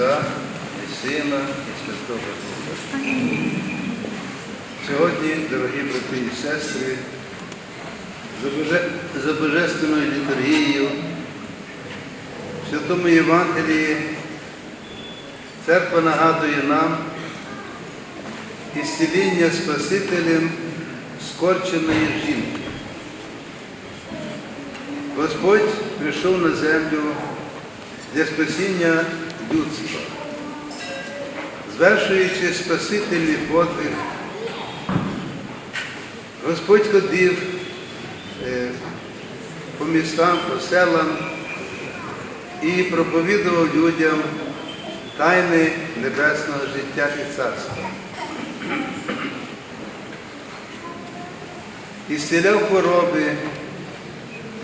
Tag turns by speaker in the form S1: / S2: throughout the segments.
S1: Отця і Сина і Святого Духа. Сьогодні, дорогі брати і сестри, за Божественною літургією, в Святому Євангелії церква нагадує нам ісціління Спасителем скорченої жінки. Господь прийшов на землю для спасіння людства, звершуючи спасительний подвиг. Господь ходив е, по містам, по селам і проповідував людям тайни небесного життя і царства. І зціляв хвороби,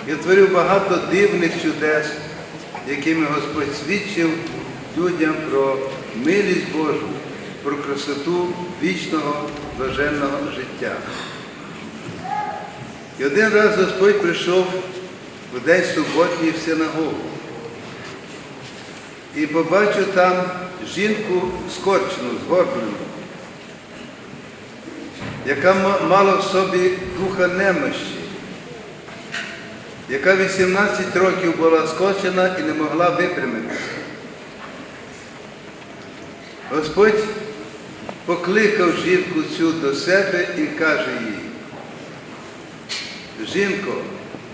S1: і творив багато дивних чудес, якими Господь свідчив людям про милість Божу, про красоту вічного блаженного життя. І один раз Господь прийшов в день суботній в синагогу і побачив там жінку скорчену, згорблену, яка мала в собі духа немощі, яка 18 років була скочена і не могла випрямитися. Господь покликав жінку цю до себе і каже їй, жінко,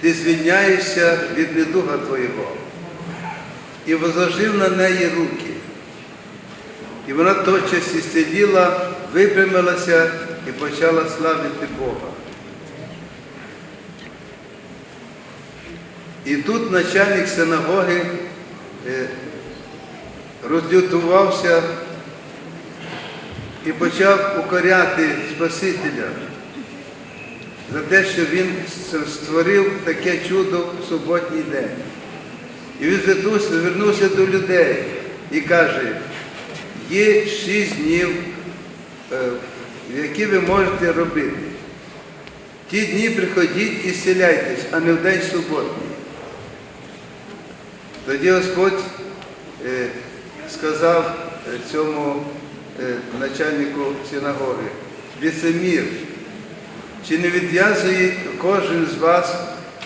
S1: ти звільняєшся від недуга твоєго. І возложив на неї руки. І вона тотчас ісціліла, випрямилася і почала славити Бога. І тут начальник синагоги е, розлютувався і почав укоряти Спасителя за те, що він створив таке чудо в суботній день. І він звернувся, до людей і каже, є шість днів, е, які ви можете робити. Ті дні приходіть і зціляйтесь, а не в день суботній. Тоді Господь е, сказав е, цьому начальнику синагоги, ліцемір, чи не відв'язує кожен з вас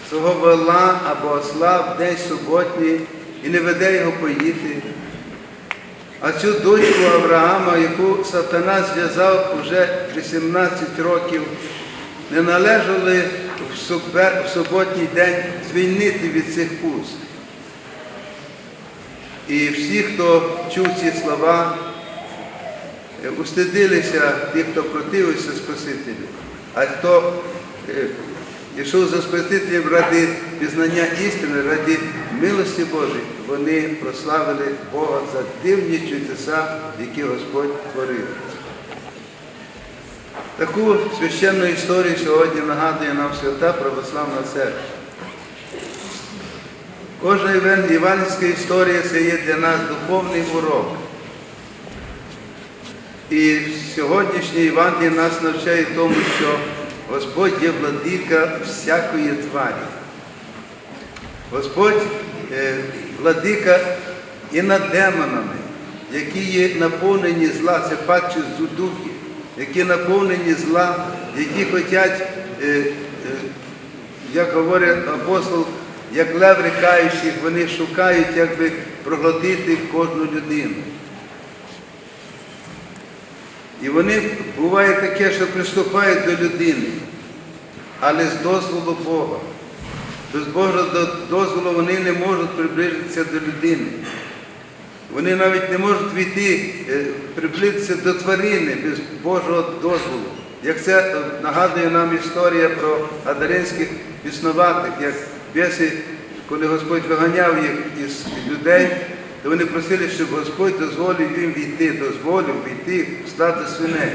S1: свого вола або осла в день суботній і не веде його поїти? А цю дочку Авраама, яку сатана зв'язав уже 18 років, не належали в суботній день звільнити від цих пуст. І всі, хто чув ці слова, е, устидилися ті, хто противився Спасителю, а хто е, йшов за Спасителем ради пізнання істини, ради милості Божої, вони прославили Бога за дивні чудеса, які Господь творив. Таку священну історію сьогодні нагадує нам свята Православна Церква. Кожна євангельська історія це є для нас духовний урок. І сьогоднішнє Євангеліє нас навчає тому, що Господь є владика всякої тварі. Господь е, владика і над демонами, які є наповнені зла, це падчі з духів, які наповнені зла, які хочуть, е, е, як говорить апостол, як лев рикаючих, вони шукають, як би проглотити кожну людину. І вони буває таке, що приступають до людини, але з дозволу Бога. Без Божого дозволу вони не можуть приблизитися до людини. Вони навіть не можуть війти, е, приблизитися до тварини без Божого дозволу. Як це е, нагадує нам історія про адаринських піснуватих, як беси, коли Господь виганяв їх із людей, то вони просили, щоб Господь дозволив їм війти, дозволив війти, стати свиней.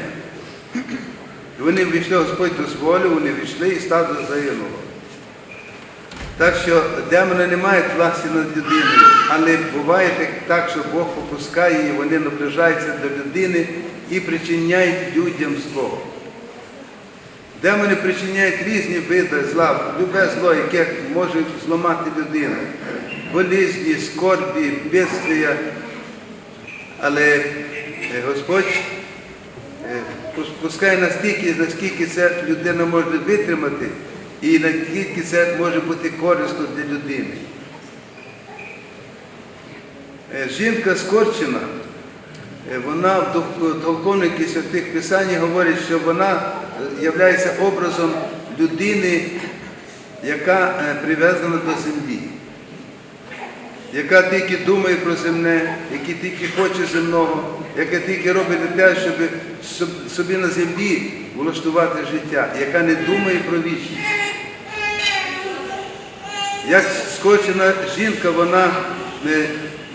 S1: І вони війшли, Господь дозволив, вони війшли і стадо загинуло. Так що демони не мають власті над людиною, але буває так- що Бог попускає її, вони наближаються до людини і причиняють людям зло. Демони причиняють різні види зла, любе зло, яке може зламати людину. Болізні, скорбі, бедствия. Але е, Господь е, пускає настільки, наскільки це людина може витримати, і наскільки це може бути корисно для людини. Е, Жінка скорчена, вона в толковники святих Писань говорять, що вона є образом людини, яка прив'язана до землі, яка тільки думає про земне, яка тільки хоче земного, яка тільки робить те, щоб собі на землі влаштувати життя, яка не думає про вічність. Як скочена жінка, вона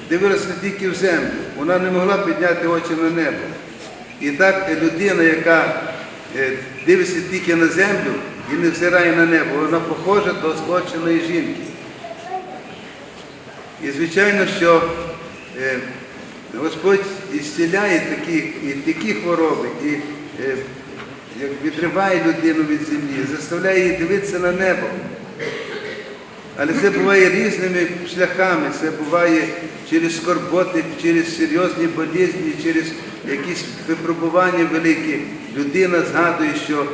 S1: дивилася тільки в землю, вона не могла підняти очі на небо. І так людина, яка е, дивиться тільки на землю і не взирає на небо, вона похожа до скоченої жінки. І звичайно, що е, Господь ісціляє такі, і такі хвороби, і е, як відриває людину від землі, заставляє її дивитися на небо. Але це буває різними шляхами, це буває через скорботи, через серйозні болізні, через якісь випробування великі. Людина згадує, що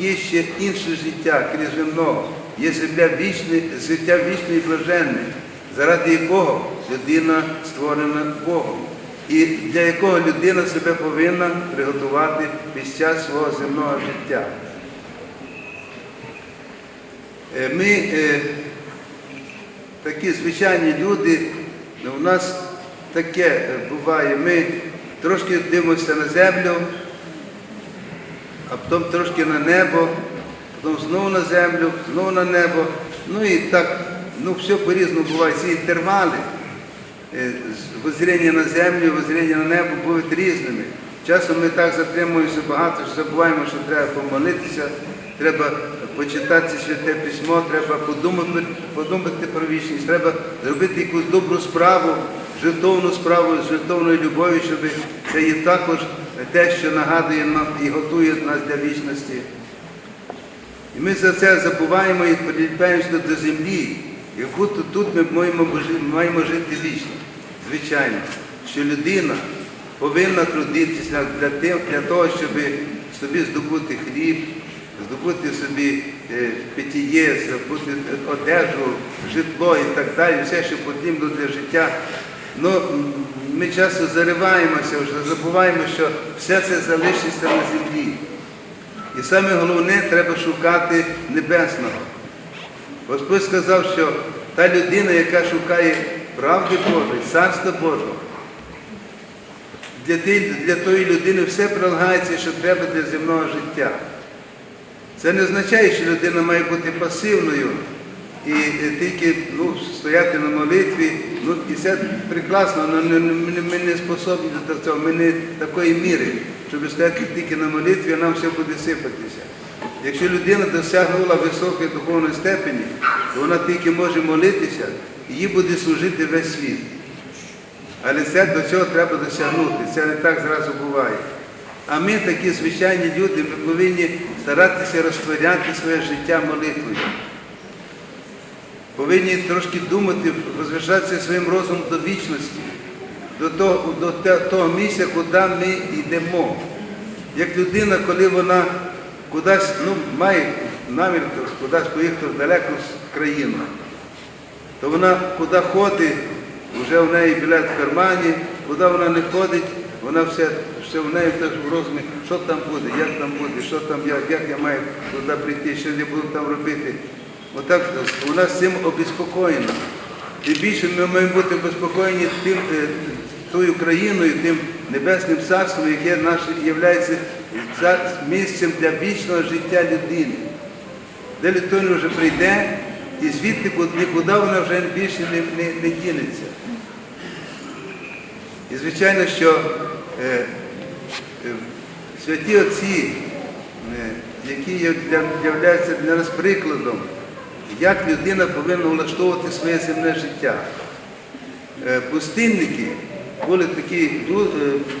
S1: є ще інше життя, крім земного, є земля вічне, життя вічне і блаженне, заради якого людина створена Богом. І для якого людина себе повинна приготувати під час свого земного життя. Е, Ми е, такі звичайні люди, ну, у нас таке е, буває, ми трошки дивимося на землю, а потім трошки на небо, потім знову на землю, знову на небо. Ну і так, ну все по-різному буває. Ці інтервали е, воззріння на землю, воззріння на небо будуть різними. Часом ми так затримуємося багато, що забуваємо, що треба помолитися, треба почитати святе письмо, треба подумати, подумати про вічність, треба зробити якусь добру справу, жертовну справу з жертовною любов'ю, щоб це є також те, що нагадує нам і готує нас для вічності. І ми за це забуваємо і приліпаємося до землі. Будто тут ми маємо, маємо жити вічно. Звичайно, що людина повинна трудитися для, для того, щоб собі здобути хліб, здобути собі е, питіє, здобути одежу, житло і так далі, все, що потрібно для життя. Ну, ми часто зариваємося, вже забуваємо, що все це залишиться на землі. І саме головне треба шукати небесного. Господь сказав, що та людина, яка шукає правди Божої, царства Божого, для, для тої людини все прилагається, що треба для земного життя. Це не означає, що людина має бути пасивною і е, тільки ну, стояти на молитві. Ну, і це прекрасно, але ми не способні до цього, ми не такої міри, щоб стояти тільки на молитві, а нам все буде сипатися. Якщо людина досягнула високої духовної степені, то вона тільки може молитися, і їй буде служити весь світ. Але це до цього треба досягнути, це не так зразу буває. А ми, такі звичайні люди, ми повинні старатися розтворяти своє життя молитвою. Повинні трошки думати, розважатися своїм розумом до вічності, до того, до того місця, куди ми йдемо. Як людина, коли вона кудись ну, має намір кудись поїхати в далеку країну, то вона куди ходить, вже в неї білет в кармані, куди вона не ходить, вона все, все в неї теж в розумі, що там буде, як там буде, що там, як, як я маю туди прийти, що я буду там робити. Отак вона з цим обеспокоєна. І більше ми маємо бути обеспокоєні тим, е, тою країною, тим небесним царством, яке наше є місцем для вічного життя людини де людина вже прийде, і звідти нікуди вона вже більше не, не, не дінеться. І звичайно, що е, е, святі отці, е, які є для, являються для нас прикладом, як людина повинна влаштовувати своє земне життя. Е, пустинники були такі е,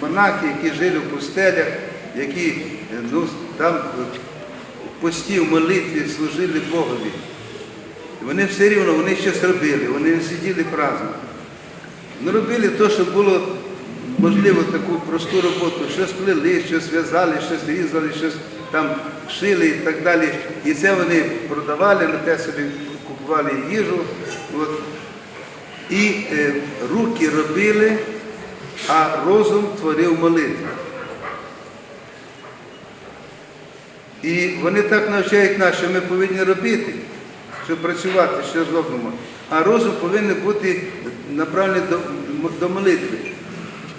S1: монахи, які жили в пустелях, які ну, там е, в пості, в молитві служили Богові. Вони все рівно, вони щось робили, вони не сиділи праздно. Вони робили те, що було можливо, таку просту роботу, щось плели, щось в'язали, щось різали, щось там шили і так далі. І це вони продавали, на те собі купували їжу. От. І е, руки робили, а розум творив молитву. І вони так навчають нас, що ми повинні робити, щоб працювати, що зробимо. А розум повинен бути направлений до, до молитви.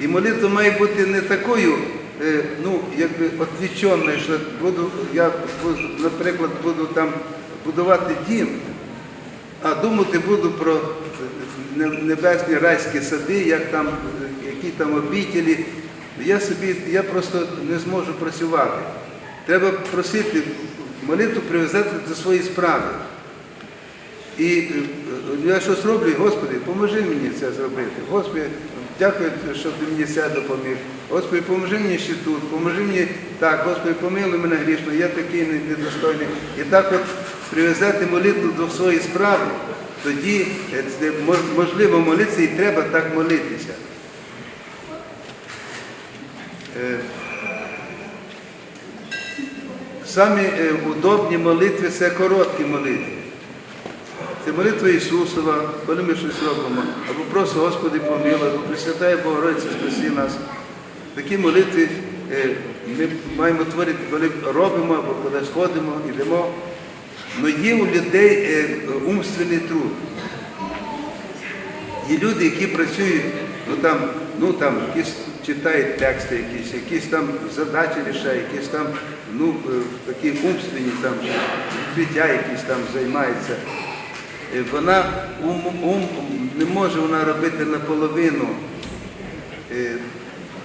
S1: І молитва має бути не такою, е, ну, якби відвіченою, що буду, я, наприклад, буду там будувати дім, а думати буду про е, небесні райські сади, як там, е, які там обітелі. Я собі, я просто не зможу працювати. Треба просити молитву прив'язати до своєї справи. І е, я щось роблю, Господи, поможи мені це зробити. Господи, дякую, що ти мені це допоміг. Господи, поможи мені ще тут, поможи мені так, Господи, помилуй мене грішно, я такий недостойний. І так от прив'язати молитву до своєї справи, тоді е, можливо молитися і треба так молитися. Самі е, удобні молитви це короткі молитви. Це молитва Ісусова, коли ми щось робимо, або просто Господи помилуй, або Пресвятає Богородиця, спаси нас. Такі молитви е, ми маємо творити, коли робимо, або коли сходимо, йдемо. Але є у людей е, умственний труд. Є люди, які працюють, ну там, ну там якісь читають тексти, якісь, якісь там задачі рішають, якісь там, ну, е, такі умственні там, життя якісь там займаються. Е, Вона ум, ум не може вона робити наполовину. Е,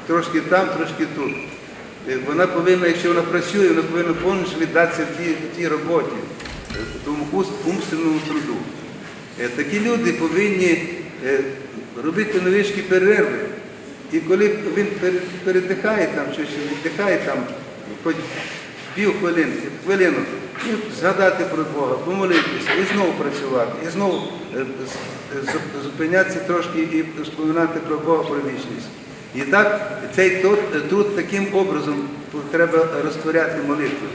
S1: Трошки там, трошки тут. Вона повинна, якщо вона працює, вона повинна повністю віддатися тій, тій роботі, тому умственному труду. Такі люди повинні робити невеличкі перерви. І коли він передихає там, чи віддихає там, хоч пів хвилинки, хвилину, згадати про Бога, помолитися, і знову працювати, і знову е, зупинятися трошки і споминати про Бога, про вічність. І так цей труд таким образом треба розтворяти молитву.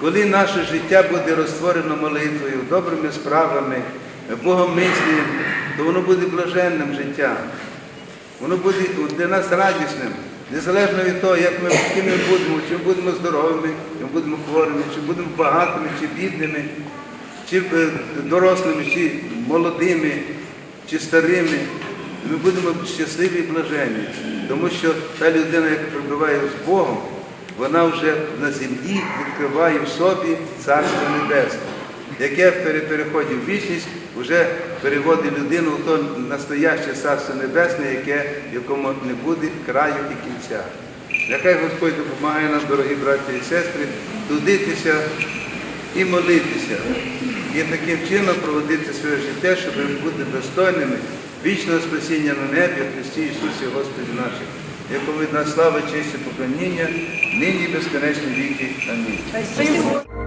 S1: Коли наше життя буде розтворено молитвою, добрими справами, богомислієм, то воно буде блаженним життям. Воно буде для нас радісним, незалежно від того, як ми, ким ми будемо, чи будемо здоровими, чи будемо хворими, чи будемо багатими, чи бідними, чи е, дорослими, чи молодими, чи старими. Ми будемо щасливі і блаженні, тому що та людина, яка перебуває з Богом, вона вже на землі відкриває в собі Царство Небесне, яке при переході в вічність вже переводить людину в то настояще Царство Небесне, яке, якому не буде краю і кінця. Нехай Господь допомагає нам, дорогі браті і сестри, трудитися і молитися, і таким чином проводити своє життя, щоб бути достойними вічного спасіння на небі Христі Ісусі Господі наших, якому від нас слава, честь і поклоніння, нині безконечні віки. Амінь.